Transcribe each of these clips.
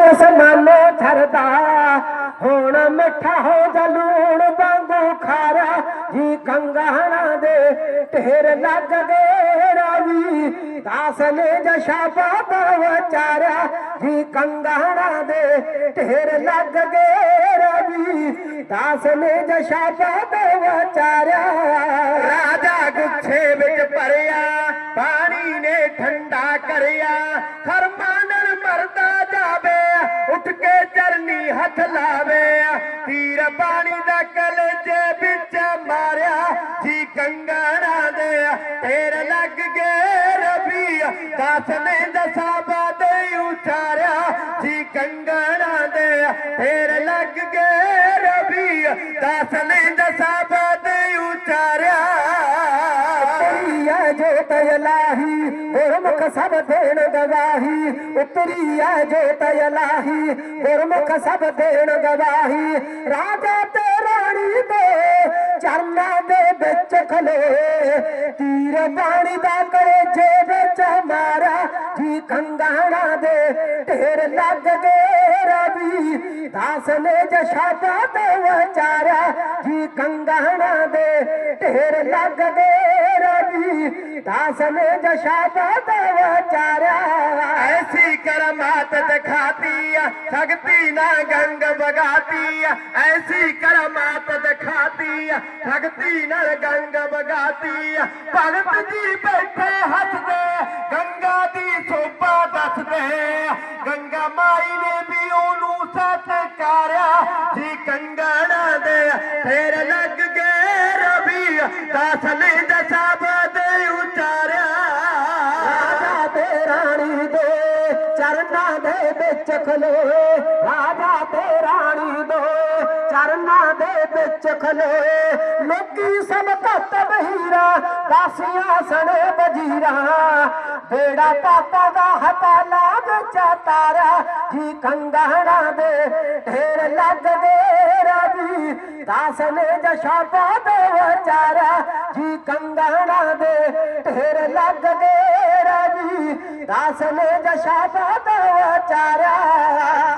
س نالو جهردا هو جلوڻ وانگ کارا هي ڪنگڻا دير لڳ ڪي روي داس نه جشاپارا هي ڪنگڻا دير لڳ ڪي روي داس ۾ ਰਾਜਾ. راجا ਚਰਨੀ ਹੱਥ ਲਾਵੇ ਤੀਰ ਪਾਣੀ ਦਾ ਕਲਜੇ ਵਿੱਚ ਮਾਰਿਆ, ਜੀ ਕੰਗਣਾ ਦੇ ਤੇਰ ਲੱਗ ਗਏ ਰਬੀ ਦਾਸ ਨੇ ਦਸਾ ਬਾਦੇ ਉਚਾਰਿਆ, ਜੀ ਕੰਗਣਾ ਦੇ ਤੇਰ ਲੱਗ ਗਏ ਰਬੀ ਦਸ ਨੇ ਦਸਾ ਬਾਦੇ ਉਚਾਰਿਆ। जोत लाइख सब देण गवाही उतरी आहे जोत लाइख सब देण गवाही। राजा ते राणी चाच खलो। तीर पाणी देचे विच मारा जी कंगा न देर तग गे रवी। दास जी कंगा दे ढेर लग गे ਗਏ ਰਵੀ ਦਾਸ ਨੇ ਜਸ਼ਾਦਾ ਤੇ ਵਿਚਾਰਿਆ ਐਸੀ ਕਰਮਾਤ ਦਿਖਾਤੀ ਸ਼ਕਤੀ ਨਾ ਗੰਗ ਬਗਾਤੀ ਐਸੀ ਕਰਮਾਤ ਦਿਖਾਤੀ ਸ਼ਕਤੀ ਨਾਲ ਗੰਗ ਬਗਾਤੀ ਭਗਤ ਜੀ ਬੈਠੇ ਹੱਸਦੇ ਗੰਗਾ ਦੀ ਸੋਭਾ ਦੱਸਦੇ ਗੰਗਾ ਮਾਈ ਨੇ ਵੀ ਉਹਨੂੰ ਸਤਕਾਰਿਆ ਜੀ ਕੰਗਣਾ ਦੇ ਫੇਰ ਲੱਗ ਗਏ ਰਵੀ ਦਾਸ ਨੇ ਚਰਨਾਂ ਦੇ ਵਿੱਚ ਖਲੋਏ ਰਾਜਾ ਤੇ ਰਾਣੀ ਦੇ ਚਰਨਾਂ ਦੇ ਵਿੱਚ ਖਲੋਏ ਲੋਕੀ ਸਭ ਘੱਟ ਬਹੀਰਾ ਦਾਸੀਆਂ ਸਣੇ ਵਜੀਰਾ ਬੇੜਾ ਪਾਪਾ ਦਾ ਹਟਾਲਾ ਵਿੱਚ ਤਾਰਾ ਜੀ ਕੰਗਾਣਾ ਦੇ ਢੇਰ ਲੱਗ ਗਏ ਰਵੀ ਦਾਸ ਨੇ ਜਸ਼ਾ ਬਾਦ ਵਿਚਾਰਾ ਜੀ ਕੰਗਾਣਾ ਦੇ ਢੇਰ ਲੱਗ ਗਏ ਰਵੀ ਦਾਸ ਨੇ ਵਿਚਾਰਾ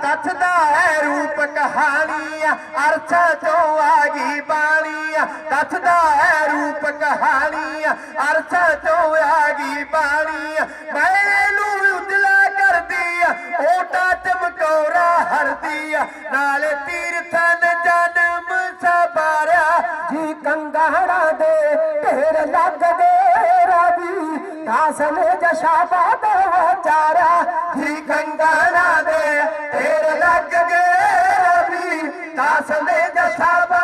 ਦੱਸਦਾ ਹੈ ਰੂਪ ਕਹਾਣੀ ਅਰਥ ਤੋਂ ਆ ਗਈ ਬਾਣੀ ਦੱਸਦਾ ਹੈ ਰੂਪ ਕਹਾਣੀ ਅਰਥ ਤੋਂ ਆ ਗਈ ਬਾਣੀ ਮੈਨੂੰ ਉਜਲਾ ਕਰਦੀ ਓਟਾ ਚਮਕੌਰਾ ਹਰਦੀ ਨਾਲੇ ਤੀਰਥਨ ਜਨਮ ਸਬਾਰਿਆ ਜੀ ਕੰਗਾਣਾ ਦੇ ਢੇਰ ਲੱਗ ਕਾਸਮ ਜਸ਼ਾਬਾਦ ਵਿਚਾਰਾ ਹੀ ਗੰਗਾ ਨਾ ਦੇ ਤੇਰੇ ਲੱਗ ਗਏ ਰਬੀ ਕਾਸਮ ਜਸ਼ਾਬਾਦ